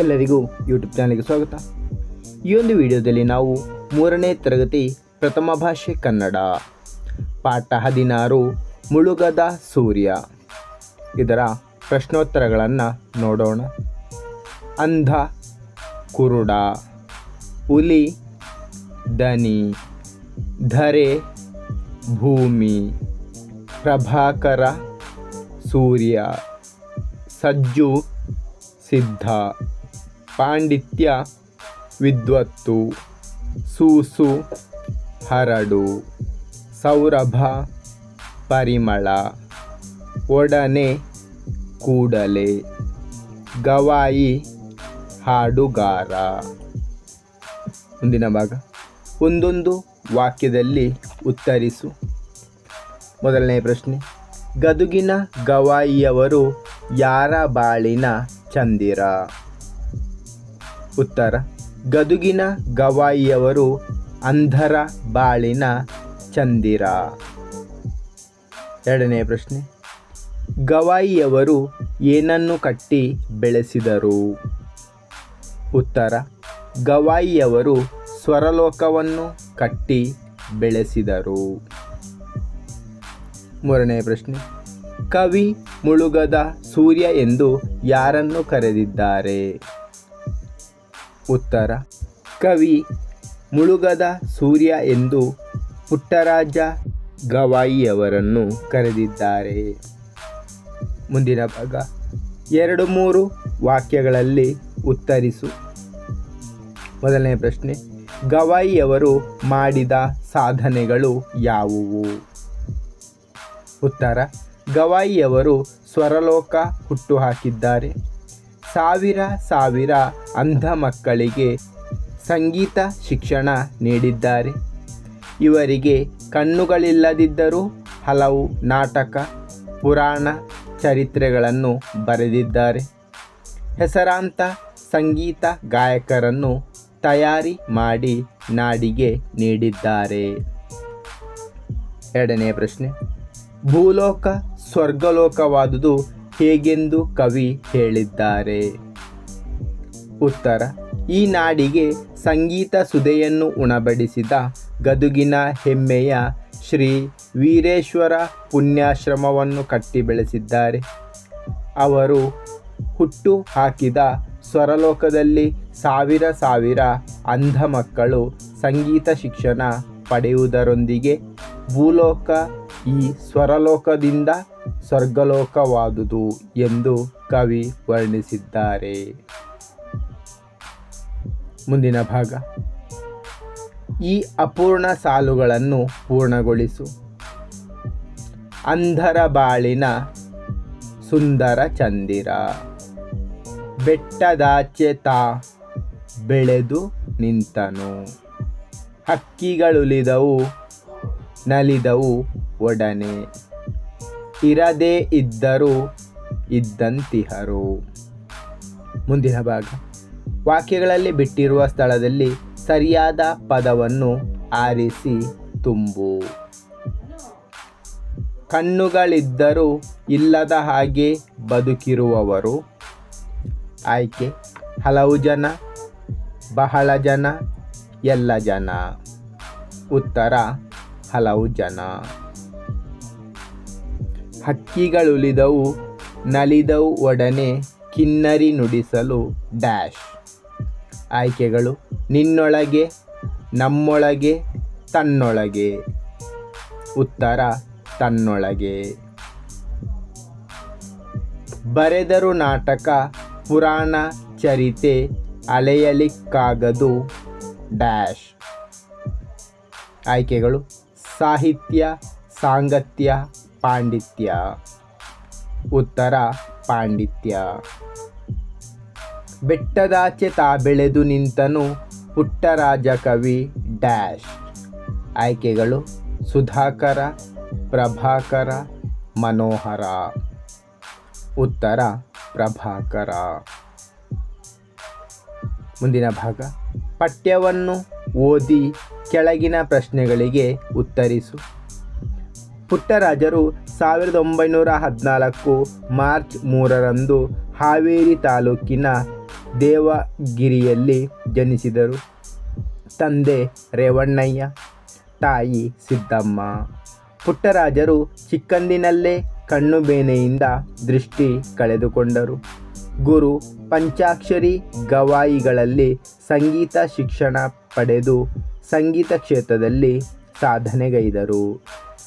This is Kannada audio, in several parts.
ಎಲ್ಲರಿಗೂ ಯೂಟ್ಯೂಬ್ ಚಾನಲ್ಗೆ ಸ್ವಾಗತ. ಈ ಒಂದು ವಿಡಿಯೋದಲ್ಲಿ ನಾವು ಮೂರನೇ ತರಗತಿ ಪ್ರಥಮ ಭಾಷೆ ಕನ್ನಡ, ಪಾಠ ಹದಿನಾರು, ಮುಳುಗದ ಸೂರ್ಯ ಇದರ ಪ್ರಶ್ನೋತ್ತರಗಳನ್ನು ನೋಡೋಣ. ಅಂಧ, ಕುರುಡ, ಹುಲಿ, ದನಿ, ಧರೆ, ಭೂಮಿ, ಪ್ರಭಾಕರ, ಸೂರ್ಯ, ಸಜ್ಜು, ಸಿದ್ಧ. ಪಾಂಡಿತ್ಯ, ವಿದ್ವತ್ತು, ಸೂಸು, ಹರಡು, ಸೌರಭ, ಪರಿಮಳ, ಒಡನೆ, ಕೂಡಲೆ, ಗವಾಯಿ, ಹಾಡುಗಾರ. ಮುಂದಿನ ಭಾಗ. ಒಂದೊಂದು ವಾಕ್ಯದಲ್ಲಿ ಉತ್ತರಿಸು. ಮೊದಲನೇ ಪ್ರಶ್ನೆ. ಗದುಗಿನ ಗವಾಯಿಯವರು ಯಾರ ಬಾಳಿನ ಚಂದಿರ? ಉತ್ತರ. ಗದುಗಿನ ಗವಾಯಿಯವರು ಅಂಧರ ಬಾಳಿನ ಚಂದಿರ. ಎರಡನೇ ಪ್ರಶ್ನೆ. ಗವಾಯಿಯವರು ಏನನ್ನು ಕಟ್ಟಿ ಬೆಳೆಸಿದರು? ಉತ್ತರ. ಗವಾಯಿಯವರು ಸ್ವರಲೋಕವನ್ನು ಕಟ್ಟಿ ಬೆಳೆಸಿದರು. ಮೂರನೇ ಪ್ರಶ್ನೆ. ಕವಿ ಮುಳುಗದ ಸೂರ್ಯ ಎಂದು ಯಾರನ್ನು ಕರೆದಿದ್ದಾರೆ? ಉತ್ತರ. ಕವಿ ಮುಳುಗದ ಸೂರ್ಯ ಎಂದು ಪುಟ್ಟರಾಜ ಗವಾಯಿಯವರನ್ನು ಕರೆದಿದ್ದಾರೆ. ಮುಂದಿನ ಭಾಗ. ಎರಡು ಮೂರು ವಾಕ್ಯಗಳಲ್ಲಿ ಉತ್ತರಿಸು. ಮೊದಲನೇ ಪ್ರಶ್ನೆ. ಗವಾಯಿಯವರು ಮಾಡಿದ ಸಾಧನೆಗಳು ಯಾವುವು? ಉತ್ತರ. ಗವಾಯಿಯವರು ಸ್ವರಲೋಕ ಹುಟ್ಟುಹಾಕಿದ್ದಾರೆ ಸಾವಿರ ಸಾವಿರ ಅಂಧ ಮಕ್ಕಳಿಗೆ ಸಂಗೀತ ಶಿಕ್ಷಣ ನೀಡಿದ್ದಾರೆ. ಇವರಿಗೆ ಕಣ್ಣುಗಳಿಲ್ಲದಿದ್ದರೂ ಹಲವು ನಾಟಕ, ಪುರಾಣ ಚರಿತ್ರೆಗಳನ್ನು ಬರೆದಿದ್ದಾರೆ. ಹೆಸರಾಂತ ಸಂಗೀತ ಗಾಯಕರನ್ನು ತಯಾರಿ ಮಾಡಿ ನಾಡಿಗೆ ನೀಡಿದ್ದಾರೆ. ಎರಡನೇ ಪ್ರಶ್ನೆ, ಭೂಲೋಕ ಸ್ವರ್ಗಲೋಕವಾದುದು ಹೇಗೆಂದು ಕವಿ ಹೇಳಿದ್ದಾರೆ. ಉತ್ತರ, ಈ ನಾಡಿಗೆ ಸಂಗೀತ ಸುದೆಯನ್ನು ಉಣಬಡಿಸಿದ ಗದುಗಿನ ಹೆಮ್ಮೆಯ ಶ್ರೀ ವೀರೇಶ್ವರ ಪುಣ್ಯಾಶ್ರಮವನ್ನು ಕಟ್ಟಿ ಬೆಳೆಸಿದ್ದಾರೆ. ಅವರು ಹುಟ್ಟು ಹಾಕಿದ ಸ್ವರಲೋಕದಲ್ಲಿ ಸಾವಿರ ಸಾವಿರ ಅಂಧ ಮಕ್ಕಳು ಸಂಗೀತ ಶಿಕ್ಷಣ ಪಡೆಯುವುದರೊಂದಿಗೆ ಭೂಲೋಕ ಈ ಸ್ವರಲೋಕದಿಂದ ಸ್ವರ್ಗಲೋಕವಾದುದು ಎಂದು ಕವಿ ವರ್ಣಿಸಿದ್ದಾರೆ. ಮುಂದಿನ ಭಾಗ. ಈ ಅಪೂರ್ಣ ಸಾಲುಗಳನ್ನು ಪೂರ್ಣಗೊಳಿಸು. ಅಂಧರ ಬಾಳಿನ ಸುಂದರ ಚಂದಿರ. ಬೆಟ್ಟದಾಚೆ ತಾ ಬೆಳೆದು ನಿಂತನು. ಹಕ್ಕಿಗಳುಳಿದವು ನಲಿದವು ಒಡನೆ. ಇರದೇ ಇದ್ದರೂ ಇದ್ದಂತಿಹರು. ಮುಂದಿನ ಭಾಗ. ವಾಕ್ಯಗಳಲ್ಲಿ ಬಿಟ್ಟಿರುವ ಸ್ಥಳದಲ್ಲಿ ಸರಿಯಾದ ಪದವನ್ನು ಆರಿಸಿ ತುಂಬು. ಕಣ್ಣುಗಳಿದ್ದರೂ ಇಲ್ಲದ ಹಾಗೆ ಬದುಕಿರುವವರು. ಆಯ್ಕೆ. ಹಲವು ಜನ, ಬಹಳ ಜನ, ಎಲ್ಲ ಜನ. ಉತ್ತರ, ಹಲವು ಜನ. ಹಕ್ಕಿಗಳುಲಿದವು ನಲಿದವು ಒಡನೆ ಕಿನ್ನರಿ ನುಡಿಸಲು ಡ್ಯಾಶ್. ಆಯ್ಕೆಗಳು, ನಿನ್ನೊಳಗೆ, ನಮ್ಮೊಳಗೆ, ತನ್ನೊಳಗೆ. ಉತ್ತರ, ತನ್ನೊಳಗೆ. ಬರೆದರು ನಾಟಕ, ಪುರಾಣ ಚರಿತೆ ಅಲೆಯಲಿಕ್ಕಾಗದು ಡ್ಯಾಶ್. ಆಯ್ಕೆಗಳು, ಸಾಹಿತ್ಯ, ಸಾಂಗತ್ಯ ಪಾಂಡಿತ್ಯ. ಉತ್ತರ ಪಾಂಡಿತ್ಯ. ಬೆಟ್ಟದಾಚೆ ತಾ ಬೆಳೆದು ನಿಂತನು ಪುಟ್ಟರಾಜ ಕವಿ ಡ್ಯಾಶ್. ಆಯ್ಕೆಗಳು ಸುಧಾಕರ, ಪ್ರಭಾಕರ, ಮನೋಹರ. ಉತ್ತರ ಪ್ರಭಾಕರ. ಮುಂದಿನ ಭಾಗ. ಪಠ್ಯವನ್ನು ಓದಿ ಕೆಳಗಿನ ಪ್ರಶ್ನೆಗಳಿಗೆ ಉತ್ತರಿಸು. ಪುಟ್ಟರಾಜರು ಸಾವಿರದ ಒಂಬೈನೂರ ಹದಿನಾಲ್ಕು ಮಾರ್ಚ್ ಮೂರರಂದು ಹಾವೇರಿ ತಾಲೂಕಿನ ದೇವಗಿರಿಯಲ್ಲಿ ಜನಿಸಿದರು. ತಂದೆ ರೇವಣ್ಣಯ್ಯ, ತಾಯಿ ಸಿದ್ದಮ್ಮ. ಪುಟ್ಟರಾಜರು ಚಿಕ್ಕಂದಿನಲ್ಲೇ ಕಣ್ಣು ಬೇನೆಯಿಂದ ದೃಷ್ಟಿ ಕಳೆದುಕೊಂಡರು. ಗುರು ಪಂಚಾಕ್ಷರಿ ಗವಾಯಿಗಳಲ್ಲಿ ಸಂಗೀತ ಶಿಕ್ಷಣ ಪಡೆದು ಸಂಗೀತ ಕ್ಷೇತ್ರದಲ್ಲಿ ಸಾಧನೆಗೈದರು.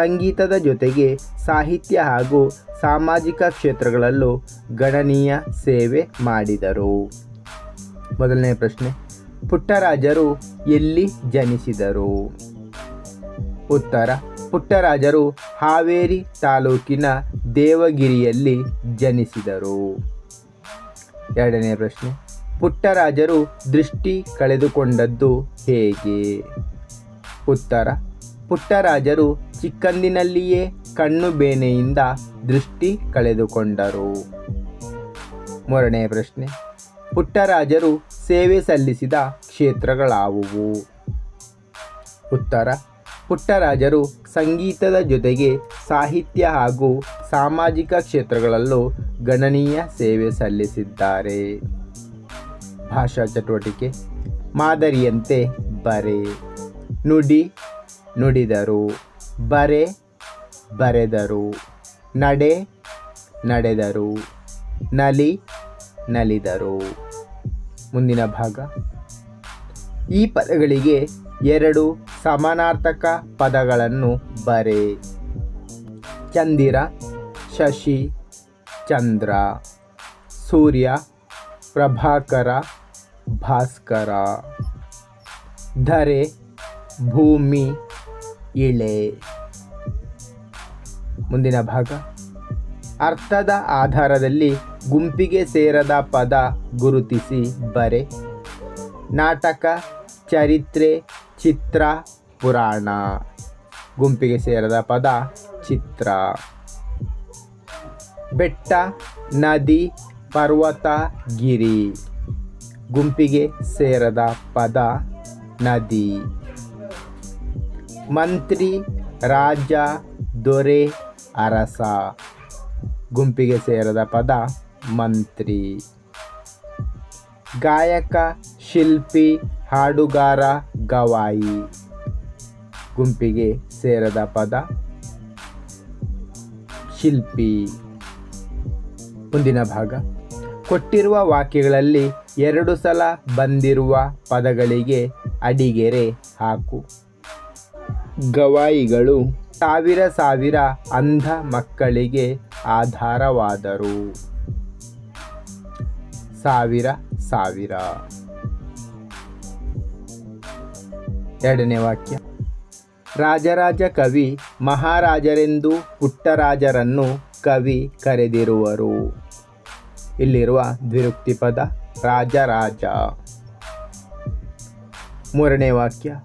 ಸಂಗೀತದ ಜೊತೆಗೆ ಸಾಹಿತ್ಯ ಹಾಗೂ ಸಾಮಾಜಿಕ ಕ್ಷೇತ್ರಗಳಲ್ಲೂ ಗಣನೀಯ ಸೇವೆ ಮಾಡಿದರು. ಮೊದಲನೇ ಪ್ರಶ್ನೆ. ಪುಟ್ಟರಾಜರು ಎಲ್ಲಿ ಜನಿಸಿದರು? ಉತ್ತರ. ಪುಟ್ಟರಾಜರು ಹಾವೇರಿ ತಾಲೂಕಿನ ದೇವಗಿರಿಯಲ್ಲಿ ಜನಿಸಿದರು. ಎರಡನೇ ಪ್ರಶ್ನೆ. ಪುಟ್ಟರಾಜರು ದೃಷ್ಟಿ ಕಳೆದುಕೊಂಡದ್ದು ಹೇಗೆ? ಉತ್ತರ. ಪುಟ್ಟರಾಜರು ಚಿಕ್ಕಂದಿನಲ್ಲಿಯೇ ಕಣ್ಣು ಬೇನೆಯಿಂದ ದೃಷ್ಟಿ ಕಳೆದುಕೊಂಡರು. ಮೂರನೇ ಪ್ರಶ್ನೆ. ಪುಟ್ಟರಾಜರು ಸೇವೆ ಸಲ್ಲಿಸಿದ ಕ್ಷೇತ್ರಗಳಾವುವು? ಉತ್ತರ. ಪುಟ್ಟರಾಜರು ಸಂಗೀತದ ಜೊತೆಗೆ ಸಾಹಿತ್ಯ ಹಾಗೂ ಸಾಮಾಜಿಕ ಕ್ಷೇತ್ರಗಳಲ್ಲೂ ಗಣನೀಯ ಸೇವೆ ಸಲ್ಲಿಸಿದ್ದಾರೆ. ಭಾಷಾ ಚಟುವಟಿಕೆ. ಮಾದರಿಯಂತೆ ಬರೆ. ನುಡಿ ನುಡಿದರು. ಬರೆ, ಬರೆದರು. ನಡೆ, ನಡೆದರು. ನಲಿ, ನಲಿದರು. ಮುಂದಿನ ಭಾಗ. ಈ ಪದಗಳಿಗೆ ಎರಡು ಸಮಾನಾರ್ಥಕ ಪದಗಳನ್ನು ಬರೆ. ಚಂದಿರ, ಶಶಿ, ಚಂದ್ರ. ಸೂರ್ಯ, ಪ್ರಭಾಕರ, ಭಾಸ್ಕರ. ಧರೆ, ಭೂಮಿ ಇಳೆ ಮುಂದಿನ ಭಾಗ. ಅರ್ಥದ ಆಧಾರದಲ್ಲಿ ಗುಂಪಿಗೆ ಸೇರದ ಪದ ಗುರುತಿಸಿ ಬರೆ. ನಾಟಕ, ಚರಿತ್ರೆ, ಚಿತ್ರ, ಪುರಾಣ. ಗುಂಪಿಗೆ ಸೇರದ ಪದ ಚಿತ್ರ. ಬೆಟ್ಟ, ನದಿ, ಪರ್ವತ, ಗಿರಿ. ಗುಂಪಿಗೆ ಸೇರದ ಪದ ನದಿ. ಮಂತ್ರಿ ರಾಜ ದೊರೆ ಅರಸ. ಗುಂಪಿಗೆ ಸೇರದ ಪದ ಮಂತ್ರಿ. ಗಾಯಕ, ಶಿಲ್ಪಿ, ಹಾಡುಗಾರ, ಗವಾಯಿ. ಗುಂಪಿಗೆ ಸೇರದ ಪದ ಶಿಲ್ಪಿ. ಮುಂದಿನ ಭಾಗ. ಕೊಟ್ಟಿರುವ ವಾಕ್ಯಗಳಲ್ಲಿ ಎರಡು ಸಲ ಬಂದಿರುವ ಪದಗಳಿಗೆ ಅಡಿಗೆರೆ ಹಾಕು. ಗವಾಯಿಗಳು ಸಾವಿರ ಸಾವಿರ ಅಂಧ ಮಕ್ಕಳಿಗೆ ಆಧಾರವಾದರು. ಸಾವಿರ ಸಾವಿರ. ಎರಡನೇ ವಾಕ್ಯ. ರಾಜರಾಜ ಕವಿ ಮಹಾರಾಜರೆಂದು ಪುಟ್ಟರಾಜರನ್ನು ಕವಿ ಕರೆದಿರುವರು. ಇಲ್ಲಿರುವ ದ್ವಿರುಕ್ತಿ ಪದ ರಾಜರಾಜ. ಮೂರನೇ ವಾಕ್ಯ.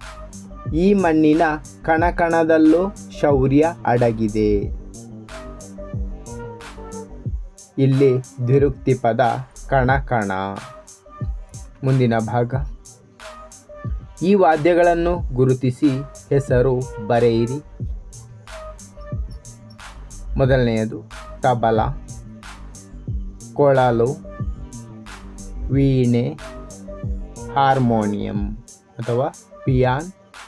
ಈ ಮಣ್ಣಿನ ಕಣಕಣದಲ್ಲೂ ಶೌರ್ಯ ಅಡಗಿದೆ. ಇಲ್ಲಿ ದ್ವಿರುಕ್ತಿ ಪದ ಕಣಕಣ. ಮುಂದಿನ ಭಾಗ. ಈ ವಾದ್ಯಗಳನ್ನು ಗುರುತಿಸಿ ಹೆಸರು ಬರೆಯಿರಿ. ಮೊದಲನೆಯದು, ತಬಲ, ಕೊಳಲು, ವೀಣೆ, ಹಾರ್ಮೋನಿಯಂ ಅಥವಾ ಪಿಯಾನ್.